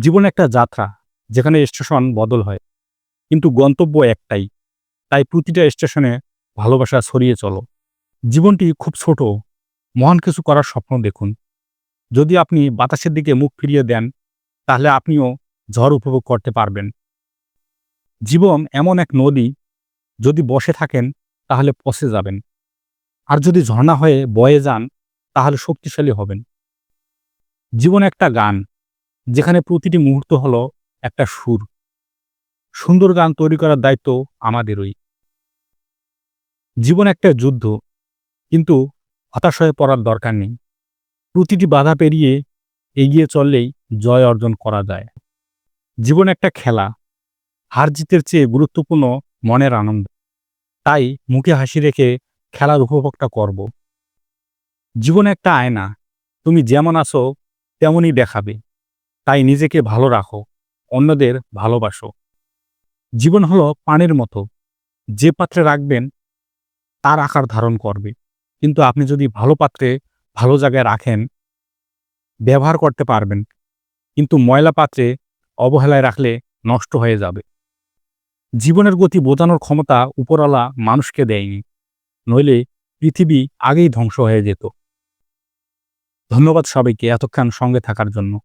জীবন একটা যাত্রা, যেখানে স্টেশন বদল হয়। কিন্তু গন্তব্য একটাই, তাই প্রতিটা স্টেশনে ভালোবাসা ছড়িয়ে চলো। জীবনটি খুব ছোট, মহান কিছু করার স্বপ্ন দেখুন। যদি আপনি বাতাসের দিকে মুখ ফিরিয়ে দেন, তাহলে আপনিও ঝড় উপভোগ করতে পারবেন। জীবন এমন এক নদী, যদি বসে থাকেন, তাহলে পচে যাবেন। আর যদি ঝর্ণা হয়ে বয়ে যান, তাহলে শক্তিশালী হবেন। জীবন একটা গান যেখানে প্রতিটি মুহূর্ত হলো একটা সুর। সুন্দর গান তৈরি করার দায়িত্ব আমাদেরই। জীবন একটা যুদ্ধ, কিন্তু হতাশ হয়ে পড়ার দরকার নেই। প্রতিটি বাধা পেরিয়ে এগিয়ে চললেই জয় অর্জন করা যায়। জীবন একটা খেলা, হার জিতের চেয়ে গুরুত্বপূর্ণ মনের আনন্দ। তাই মুখে হাসি রেখে খেলার উপভোগটা করব। জীবন একটা আয়না, তুমি যেমন আছো, তেমনই দেখাবে। তাই নিজেকে ভালো রাখো, অন্যদের ভালোবাসো। জীবন হলো পানির মতো। যে পাত্রে রাখবেন, তার আকার ধারণ করবে। কিন্তু আপনি যদি ভালো পাত্রে ভালো জায়গায় রাখেন, ব্যবহার করতে পারবেন। কিন্তু ময়লা পাত্রে অবহেলায় রাখলে নষ্ট হয়ে যাবে। জীবনের গতি বোঝানোর ক্ষমতা উপরওয়ালা মানুষকে দেয়নি। নইলে পৃথিবী আগেই ধ্বংস হয়ে যেত। ধন্যবাদ সবাইকে এতক্ষণ সঙ্গে থাকার জন্য।